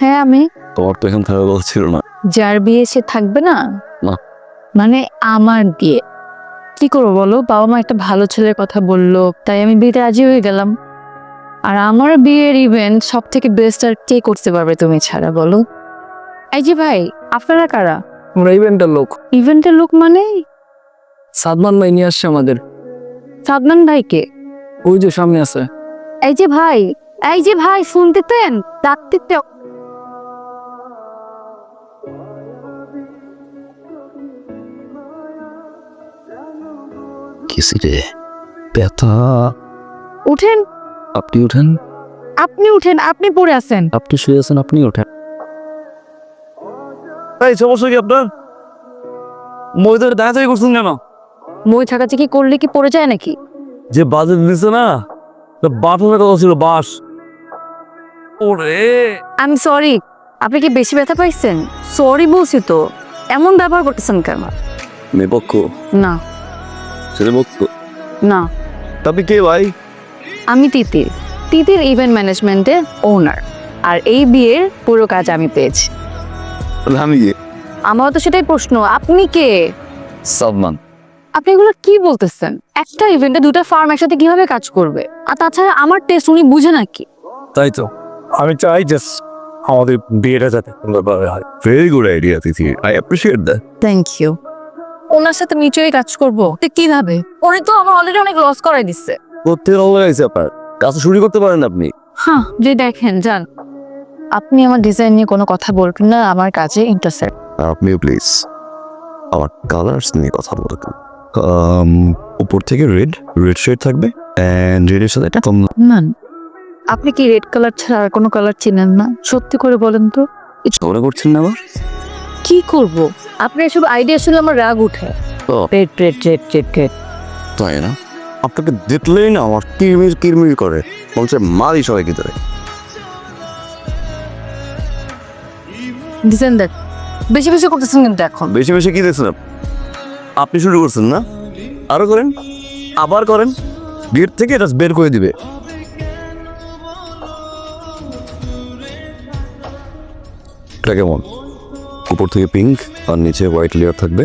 হ্যাঁ আমি। তোমার তো এখন থাকার কথা ছিল না। যার বিয়ে সে থাকবে না? না। মানে আমার বিয়ে। কি করব বলো? বাবা মা একটা ভালো ছেলের কথা বলল তাই আমি বিয়েতে রাজি হয়ে গেলাম। আর আমার বিয়ের ইভেন্ট সব থেকে বেস্ট আর কে করতে পারবে তুমি ছাড়া বলো? এই যে ভাই আপনারা কারা? আমরা ইভেন্টের লোক। ইভেন্টের লোক মানে? সাদমান ভাই নিয়ে আসছে আমাদের। সাদমান ভাইকে? ওই যে সামনে আছে। এই যে ভাই এই যে ভাই শুনতেতেন ডাকতে কিসি রে। ব্যথা। উঠেন। আপনি উঠেন। আপনি উঠেন আপনি পড়ে আছেন। আপনি শুয়ে আছেন আপনি ওঠেন। এই সমস্যা কি আপনার? করছেন কেন? মই থাকা কি করলে কি পড়ে যায় নাকি? যে বাজেট দিচ্ছে না বাথরুমের কথা ছিল বাস ওরে। আমি সরি আপনি কি বেশি ব্যথা পাইছেন? সরি বলছি তো এমন ব্যবহার করতেছেন কেন? মেয়ে পক্ষ? না। ছেলে পক্ষ না। আপনি কে ভাই? আমি তিতির। তিতির ইভেন্ট ম্যানেজমেন্টের ওনার আর এই বিয়ের পুরো কাজ আমি পেয়েছি। আমি কে? আমার তো সেটাই প্রশ্ন আপনি কে? সালমান। আপনি এগুলো কি বলতেছেন? একটা ইভেন্টে দুটো ফার্ম একসাথে কীভাবে কাজ করবে? আর তাছাড়া আমার টেস্ট উনি বুঝে নাকি তাই তো। আমি চাই জাস্ট আমাদের বিয়েটা যাতে সুন্দরভাবে হয়। Very good idea Tithi I appreciate that thank you ওনার সাথে নিচয়ই কাজ করব। তো কীভাবে? উনি তো আমার অলরেডি অনেক লস করাই দিচ্ছে করতে ভালো লাগাইছে আপনার। কাজ শুরু করতে পারেন আপনি। হ্যাঁ যে দেখেন যান। আপনি আমার ডিজাইন নিয়ে কোনো কথা বলবেন না আমার কাজে ইন্টারেস্টেড আপনিও প্লিজ আমার কালার্স নিয়ে কথা বলতেন Um, উপর থেকে রেড রেড শেড থাকবে। অ্যান্ড রেডের সাথে একটা কম না আপনি কি রেড কালার ছাড়া আর কোনো কালার চিনেন না? সত্যি করে বলেন তো। মনে করছেন না আবার? কি করব? আপনার এসব আইডিয়া শুনে আমার রাগ উঠে। Red red red red red তাই না? আপনাকে দেখলেই না আমার কিরমির কিরমির করে। বলছে মারি সবাই কি ধরে। ডিজাইন দেখ। বেশি বেশি করতেছেন কিন্তু এখন। বেশি বেশি কি দেখছেন আপনি? আপনি শুরু করছেন না? আরও করেন। আবার করেন। গেট থেকে এটা বের করে দিবে। কেমন? উপর থেকে পিঙ্ক আর নিচে হোয়াইট লেয়ার থাকবে।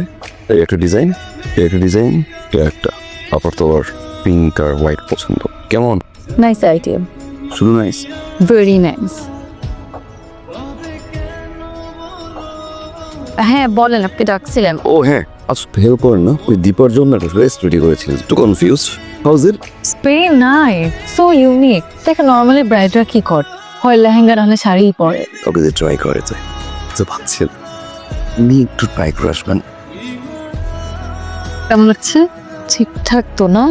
এই একটা ডিজাইন এই একটা ডিজাইন এই একটা। আবার তো আবার পিঙ্ক আর হোয়াইট পছন্দ। কেমন? নাইস আইডিয়া শুধু নাইস ভেরি নাইস হ্যাঁ বলেন আপনি ডাকছিলেন। ও হ্যাঁ। আচ্ছা হেল্প করেন না। ওই দীপার জন্য একটা ড্রেস রেডি করেছিলেন। একটু কনফিউজ হাউজ ইট স্পে নাই সো ইউনিক দেখেন নর্মালি ব্রাইডরা কি কর? হয় লেহেঙ্গা নাহলে শাড়ি পরে। ওকে যে ট্রাই করে যায় তো ভাবছেন উনি একটু ট্রাই করে আসবেন। কেমন লাগছে? ঠিকঠাক তো না?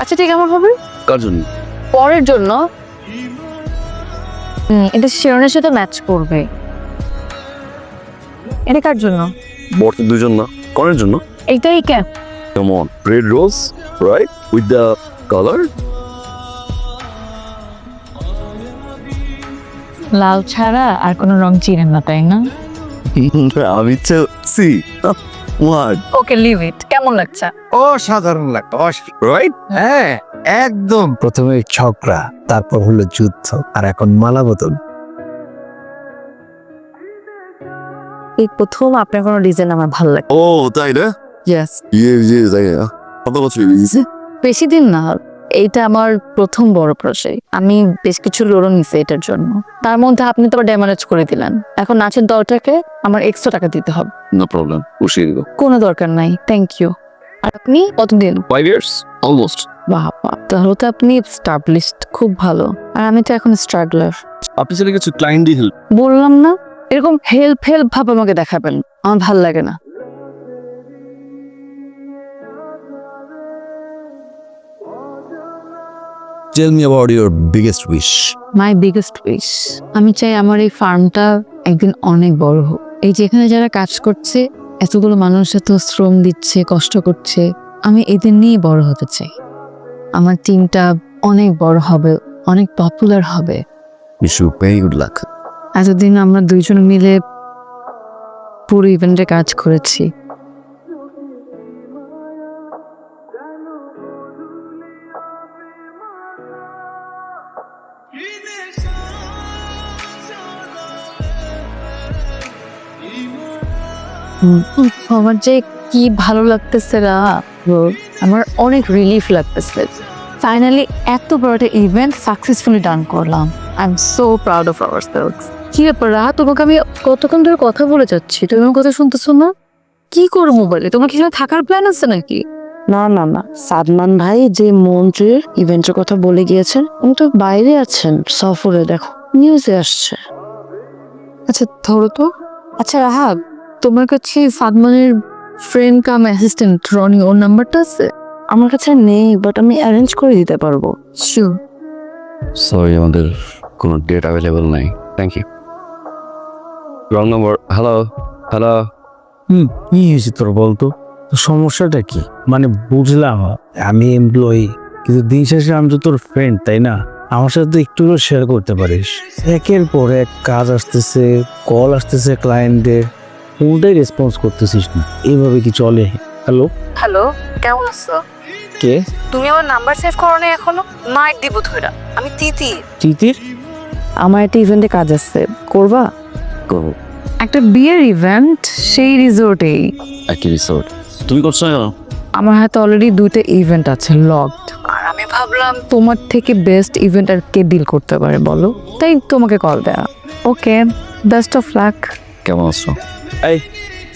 আচ্ছা ঠিক কেমন হবে? কার জন্য? পরের জন্য। এটা শেরনের সাথে ম্যাচ করবে। এটা কার জন্য? বর্ত দুজন না। কনের জন্য? এইটাই কেন কেমন red rose right with the colour লাল ছাড়া আর কোনো রং চিনেন না তাই না? আমি see what okay leave it কেমন লাগছে? অসাধারণ অস- রাইট হ্যাঁ একদম। প্রথমে ঝগড়া তারপর হলো যুদ্ধ আর এখন মালা বদল এই প্রথম আপনার কোনো ডিজাইন আমার ভালো লাগে। ও তাই না? ইয়েস ইয়ে ইয়ে তাই না? কত বছর বেশি দিন না। এইটা আমার প্রথম বড় প্রজেক্ট আমি বেশ কিছু লোড়ো নিছি এটার জন্য। তার মধ্যে আপনি তো আবার ড্যামারেজ করে দিলেন। এখন নাচের দলটাকে আমার এক্সট্রা টাকা দিতে হবে। নো প্রবলেম বসিয়ে দিব। কোনো দরকার নাই থ্যাংক ইউ আর আপনি কতদিন? ফাইভ ইয়ার্স অলমোস্ট বাবা তাহলে তো আপনি স্টাবলিশড খুব ভালো। আর আমি তো এখন স্ট্রাগলার আপনি চলে কিছু ক্লায়েন্টই হেল্প বললাম না এরকম হেল্প হেল্প ভাব আমাকে দেখাবেন। আমার ভালো লাগে না। Tell me about your biggest wish my biggest wish আমি চাই আমার এই ফার্মটা একদিন অনেক বড় হোক। এই যেখানে যারা কাজ করছে এতগুলো মানুষ এত শ্রম দিচ্ছে কষ্ট করছে আমি এদের নিয়ে বড় হতে চাই। আমার টিমটা অনেক বড় হবে অনেক পপুলার হবে। Wish you very good luck এতদিন আমরা দুইজন মিলে পুরো ইভেন্টে কাজ করেছি। আমার যে কি ভালো লাগতেছে না আমার অনেক রিলিফ লাগতেছে। ফাইনালি এত বড় একটা ইভেন্ট সাকসেসফুলি ডান করলাম। I am so proud of our sales কি ব্যাপার রাহা তোমাকে আমি কতক্ষণ ধরে কথা বলে যাচ্ছি? তুমি আমার কথা শুনতেছো না? কি করো মোবাইলে তোমার কি থাকার প্ল্যান আছে নাকি? না না না। সাদমান ভাই যে মন্ত্রীর ইভেন্টের কথা বলে গিয়েছেন উনি তো বাইরে আছেন। সফরে দেখো নিউজে আসছে। আচ্ছা ধরো তো। আচ্ছা রাহাব তোমার কাছে সাদমানের ফ্রেন্ড কাম অ্যাসিস্ট্যান্ট রনি ওর নাম্বারটা আছে? আমার কাছে নেই বাট আমি অ্যারেঞ্জ করে দিতে পারব। শিওর সরি আমাদের কোনো ডেট অ্যাভেলেবল নাই। Thank you wrong number hello hello hmm কি হয়েছে তোর বলতো? তো সমস্যাটা কি? মানে বুঝলাম আমি এমপ্লয়ি কিন্তু দিন শেষে আমি তো তোর ফ্রেন্ড তাই না? আমার সাথে তো একটু শেয়ার করতে পারিস। একের পর এক কাজ আসতেছে কল আসতেছে ক্লায়েন্টদের কোনটাই রেসপন্স করতেছিস না? এইভাবে কি চলে? হ্যালো হ্যালো কেমন আছো? কে? তুমি আমার নাম্বার সেভ করো না এখনও? মাইক দিব ধইরা। আমি তিতি। তিতির? আমার একটা ইভেন্টে কাজ আছে। করবা? করব একটা বিয়ের ইভেন্ট সেই রিসোর্টেই একই রিসোর্ট তুমি করছ আমার হাতে অলরেডি দুইটা ইভেন্ট আছে লকড আর আমি ভাবলাম তোমার থেকে বেস্ট ইভেন্ট আর কে ডিল করতে পারে বলো? তাই তোমাকে কল দেয়া। ওকে বেস্ট অফ লাক কেমন আছো? এই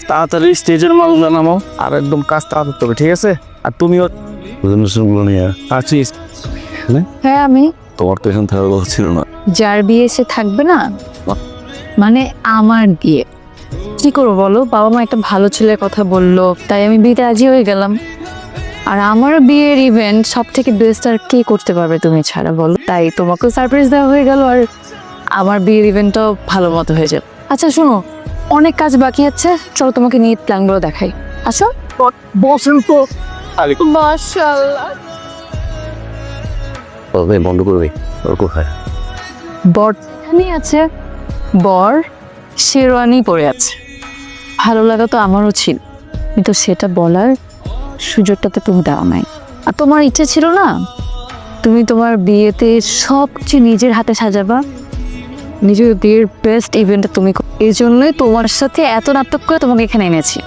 তাড়াতাড়ি স্টেজের মাল জানামো আর একদম কাজ তাড়াতাড়ি হবে ঠিক আছে? আর তুমিও প্রেজেন্টেশনগুলো নিয়ে আছিস হ্যাঁ? আমি। তোমার তো এখানে থাকার কথা ছিল না। যার বিয়ে সে থাকবে না? মানে আমার বিয়ে। কি করব বলো? বাবা মা একটা ভালো ছেলের কথা বলল তাই আমি বিয়েতে রাজি হয়ে গেলাম। আর আমার বিয়ের ইভেন্ট সব থেকে বেস্ট আর কে করতে পারবে তুমি ছাড়া বলো? তাই তোমাকেও সারপ্রাইজ দেওয়া হয়ে গেল আর আমার বিয়ের ইভেন্টটাও ভালো মতো হয়ে যাবে। আচ্ছা শোনো অনেক কাজ বাকি আছে। চলো তোমাকে নিয়ে প্ল্যানগুলো দেখাই। আসো। বসেন তো। মাশাআল্লাহ। তবে বন্ধ করবে ওর কোথায়? বর এখানেই আছে। বর শেরওয়ানি পরে আছে। ভালো লাগা তো আমারও ছিল। কিন্তু সেটা বলার সুযোগটা তো তুমি দাও নাই। আর তোমার ইচ্ছে ছিল না? তুমি তোমার বিয়েতে সবচেয়ে নিজের হাতে সাজাবা। নিজের বিয়ের বেস্ট ইভেন্টটা তুমি এই জন্যই তোমার সাথে এত নাটক করে তোমাকে এখানে এনেছি।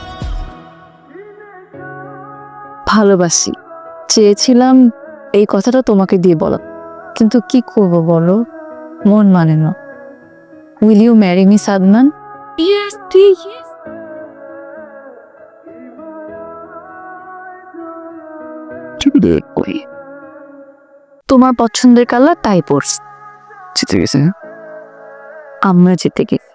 ভালোবাসি। চেয়েছিলাম এই কথাটা তোমাকে দিয়ে বলো কিন্তু কি করব বলো? মন মানে না। Will you marry me Sadman? তোমার পছন্দের কালার তাই পড়ছি জিতে গেছে আমরা জিতে গেছি।